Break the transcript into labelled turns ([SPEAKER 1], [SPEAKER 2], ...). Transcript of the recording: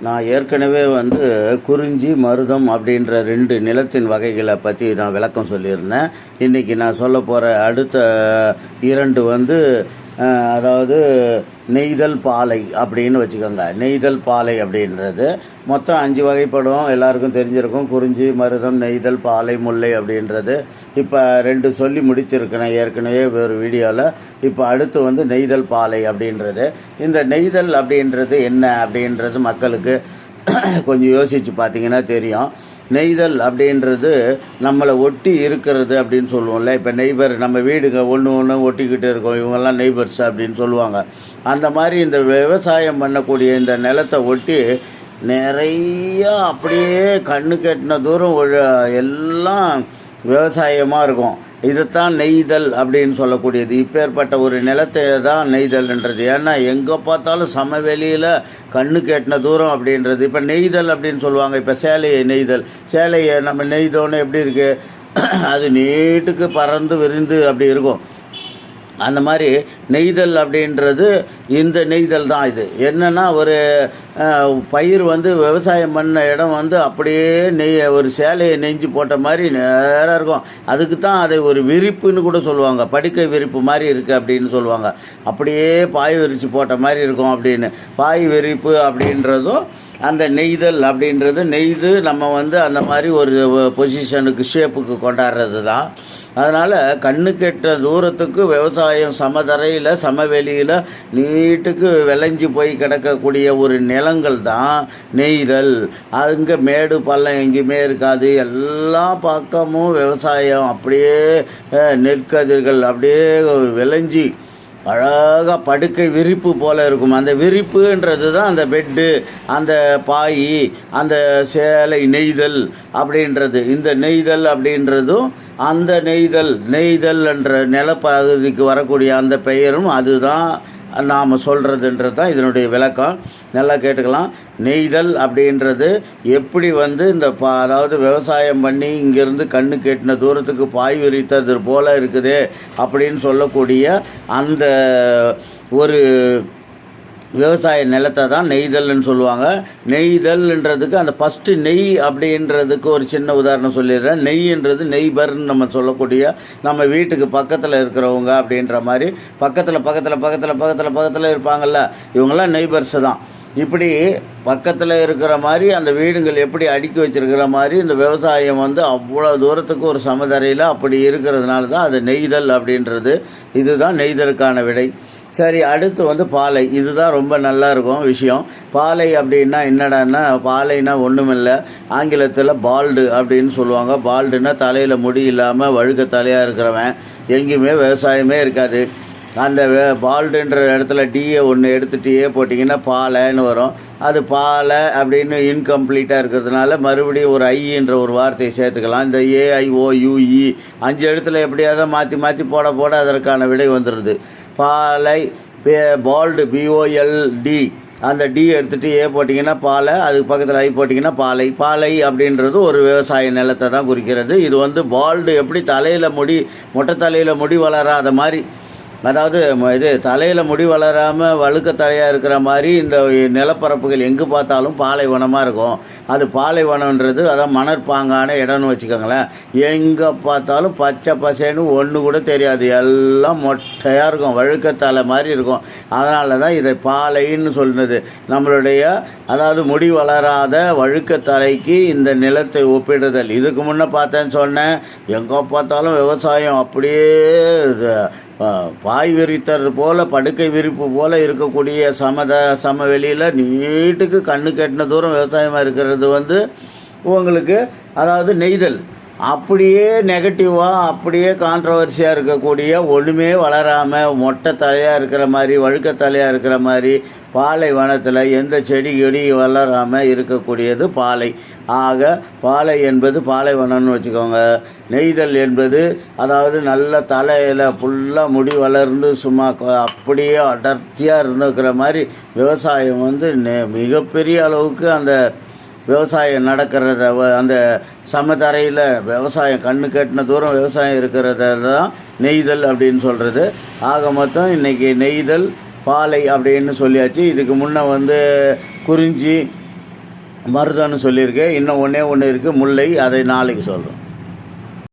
[SPEAKER 1] நான் ஏற்கனவே வந்து குறிஞ்சி மருதம் அப்படின்ற ரெண்டு நிலத்தின் வகைகளை பற்றி நான் விளக்கம் சொல்லியிருந்தேன். இன்றைக்கி நான் சொல்ல போகிற அடுத்த இரண்டு வந்து அதாவது நெய்தல் பாலை அப்படின்னு வச்சுக்கோங்க. நெய்தல் பாலை அப்படின்றது மொத்தம் அஞ்சு வகைப்படும். எல்லாருக்கும் தெரிஞ்சிருக்கும். குறிஞ்சி மருதம் நெய்தல் பாலை முல்லை அப்படின்றது. இப்போ ரெண்டு சொல்லி முடிச்சிருக்கிறேன் ஏற்கனவே ஒரு வீடியோவில் இப்போ அடுத்து வந்து நெய்தல் பாலை அப்படின்றது. இந்த நெய்தல் அப்படின்றது என்ன அப்படின்றது மக்களுக்கு கொஞ்சம் யோசித்து பார்த்தீங்கன்னா தெரியும். நெய்தல் அப்படின்றது நம்மளை ஒட்டி இருக்கிறது அப்படின்னு சொல்லுவோம்ல. இப்போ நெய்பர் நம்ம வீடுங்க ஒன்று ஒன்று ஒட்டிக்கிட்டு இருக்கோம். இவங்கெல்லாம் நெய்பர்ஸ் அப்படின்னு சொல்லுவாங்க. அந்த மாதிரி இந்த விவசாயம் பண்ணக்கூடிய இந்த நிலத்தை ஒட்டி நிறையா அப்படியே கண்ணு கெட்டின தூரம் எல்லாம் விவசாயமாக இருக்கும். இதுதான் நெய்தல் அப்படின்னு சொல்லக்கூடியது. இப்பேற்பட்ட ஒரு நிலத்தை தான் நெய்தல்ன்றது. ஏன்னா எங்கே பார்த்தாலும் சமவெளியில் கண்ணு கேட்டின தூரம் அப்படின்றது. இப்போ நெய்தல் அப்படின்னு சொல்லுவாங்க. இப்போ சேலையை நெய்தல். சேலையை நம்ம நெய்தோன்னு எப்படி இருக்குது அது நீட்டுக்கு பறந்து விரிந்து அப்படி இருக்கும். அந்த மாதிரி நெய்தல் அப்படின்றது இந்த நெய்தல் தான் இது. என்னென்னா ஒரு பயிர் வந்து விவசாயம் பண்ண இடம் வந்து அப்படியே நெய் ஒரு சேலையை நெஞ்சு போட்ட மாதிரி நேராக இருக்கும். அதுக்கு தான் அதை ஒரு விரிப்புன்னு கூட சொல்லுவாங்க. படுக்கை விரிப்பு மாதிரி இருக்குது அப்படின்னு சொல்லுவாங்க. அப்படியே பாய் விரித்து போட்ட மாதிரி இருக்கும் அப்படின்னு. பாய் விரிப்பு அப்படின்றதும் அந்த நெய்தல் அப்படின்றது நெய்து நம்ம வந்து அந்த மாதிரி ஒரு பொசிஷனுக்கு ஷேப்புக்கு கொண்டாடுறது தான் அதனால் கண்ணு கெட்ட தூரத்துக்கு விவசாயம் சமதரையில் சமவெளியில் நீட்டுக்கு விளைஞ்சி போய் கிடக்கக்கூடிய ஒரு நிலங்கள் தான் நெய்தல். அங்கே மேடு பள்ளம் எங்கேயுமே இருக்காது. எல்லா பக்கமும் விவசாயம் அப்படியே நெற்கதிர்கள் அப்படியே விளைஞ்சி அழகாக படுக்கை விரிப்பு போல் இருக்கும். அந்த விரிப்புன்றது தான் அந்த பெட்டு அந்த பாய் அந்த சேலை நெய்தல் அப்படின்றது. இந்த நெய்தல் அப்படின்றதும் அந்த நெய்தல் நெய்தல் என்ற நிலப்பகுதிக்கு வரக்கூடிய அந்த பெயரும் அதுதான். நாம் சொல்கிறதுன்றது தான் இதனுடைய விளக்கம். நல்லா கேட்டுக்கலாம். நெய்தல் அப்படின்றது எப்படி வந்து இந்த பா அதாவது விவசாயம் பண்ணி இங்கேருந்து கண்ணு கெட்டின தூரத்துக்கு பாய் விரித்தது போல் இருக்குது அப்படின்னு சொல்லக்கூடிய அந்த ஒரு விவசாய நிலத்தை தான் நெய்தல்னு சொல்லுவாங்க. நெய்தல்ன்றதுக்கு அந்த ஃபஸ்ட்டு நெய் அப்படின்றதுக்கு ஒரு சின்ன உதாரணம் சொல்லிடுறேன். நெய்ன்றது நெய்பர்னு நம்ம சொல்லக்கூடிய நம்ம வீட்டுக்கு பக்கத்தில் இருக்கிறவங்க அப்படின்ற மாதிரி பக்கத்தில் பக்கத்தில் பக்கத்தில் பக்கத்தில் பக்கத்தில் இருப்பாங்கள்ல இவங்கெல்லாம் நெய்பர்ஸு தான். இப்படி பக்கத்தில் இருக்கிற மாதிரி அந்த வீடுகள் எப்படி அடுக்கி வச்சிருக்கிற மாதிரி இந்த விவசாயம் வந்து அவ்வளோ தூரத்துக்கு ஒரு சமதரையில் அப்படி இருக்கிறதுனால தான் அது நெய்தல் அப்படின்றது. இதுதான் நெய்தலுக்கான விடை. சரி அடுத்து வந்து பாலை. இதுதான் ரொம்ப நல்லா இருக்கும் விஷயம். பாலை அப்படின்னா என்னடான்னா பாலைனா ஒன்றுமில்லை ஆங்கிலத்தில் பால்டு அப்படின்னு சொல்லுவாங்க. பால்டுனா தலையில் முடி இல்லாமல் வழுக்க தலையாக இருக்கிறவன். எங்கேயுமே விவசாயமே இருக்காது. அந்த வே பால்டுன்ற இடத்துல டீயை ஒன்று எடுத்து டீயே போட்டிங்கன்னா பாலைன்னு வரும். அது பாலை அப்படின்னு இன்கம்ப்ளீட்டாக இருக்கிறதுனால மறுபடியும் ஒரு ஐன்ற ஒரு வார்த்தையை சேர்த்துக்கலாம். இந்த ஏஐஓயுஇ அஞ்சு இடத்துல எப்படியாவது மாற்றி மாற்றி போட போட அதற்கான விடை வந்துடுது. பாலை பால்டு பிஓஎல்டி அந்த டி எடுத்துகிட்டு ஏ போட்டிங்கன்னா பாலை அதுக்கு பக்கத்தில் ஐ போட்டிங்கன்னா பாலை. பாலை அப்படின்றது ஒரு விவசாய நிலத்தை தான் குறிக்கிறது. இது வந்து பால்டு எப்படி தலையில் முடி மொட்டை தலையில் முடி வளராத மாதிரி அதாவது இது தலையில் முடி வளராமல் வழுக்க தலையாக இருக்கிற மாதிரி இந்த நிலப்பரப்புகள் எங்கே பார்த்தாலும் பாலைவனமாக இருக்கும். அது பாலைவனன்றது அதான் மணற்பாங்கான இடம்னு வச்சுக்கோங்களேன். எங்கே பார்த்தாலும் பச்சை பசேன்னு ஒன்று கூட தெரியாது. எல்லாம் மொட்டையாக இருக்கும். வழுக்கத்தலை மாதிரி இருக்கும். அதனால தான் இதை பாலைன்னு சொல்லுது நம்மளுடைய அதாவது முடி வளராத வழுக்கத்தலைக்கு இந்த நிலத்தை ஒப்பிடுதல். இதுக்கு முன்னே பார்த்தேன்னு சொன்னேன். எங்கே பார்த்தாலும் விவசாயம் அப்படியே வாய் விரித்தது போல் படுக்கை விரிப்பு போல் இருக்கக்கூடிய சமத சமவெளியில் நீட்டுக்கு கண்ணு கெட்டின தூரம் விவசாயமாக இருக்கிறது வந்து உங்களுக்கு அதாவது நெய்தல். அப்படியே நெகட்டிவாக அப்படியே கான்ட்ரவர்சியாக இருக்கக்கூடிய ஒன்றுமே வளராமல் மொட்டை தலையாக இருக்கிற மாதிரி வழுக்க தலையாக இருக்கிற மாதிரி பாலைவனத்தில் எந்த செடி கொடி வளராமல் இருக்கக்கூடியது பாலை. ஆக பாலை என்பது பாலைவனம்னு வச்சுக்கோங்க. நெய்தல் என்பது அதாவது நல்ல தலையில் ஃபுல்லாக முடி வளர்ந்து சும்மா அப்படியே அடர்த்தியாக இருந்துக்கிற மாதிரி விவசாயம் வந்து நெ- மிகப்பெரிய அளவுக்கு அந்த விவசாயம் நடக்கிறத வ- அந்த சமதரையில் விவசாயம் கண்ணு கட்டின தூரம் விவசாயம் இருக்கிறத தான் நெய்தல் அப்படின்னு சொல்கிறது ஆக மொத்தம் இன்றைக்கி நெய்தல் பாலை அப்படின்னு சொல்லியாச்சு. இதுக்கு முன்னே வந்து குறிஞ்சி மருதன்னு சொல்லியிருக்கேன் இன்னும் ஒன்றே ஒன்று இருக்குது முல்லை அதை நாளைக்கு சொல்கிறோம்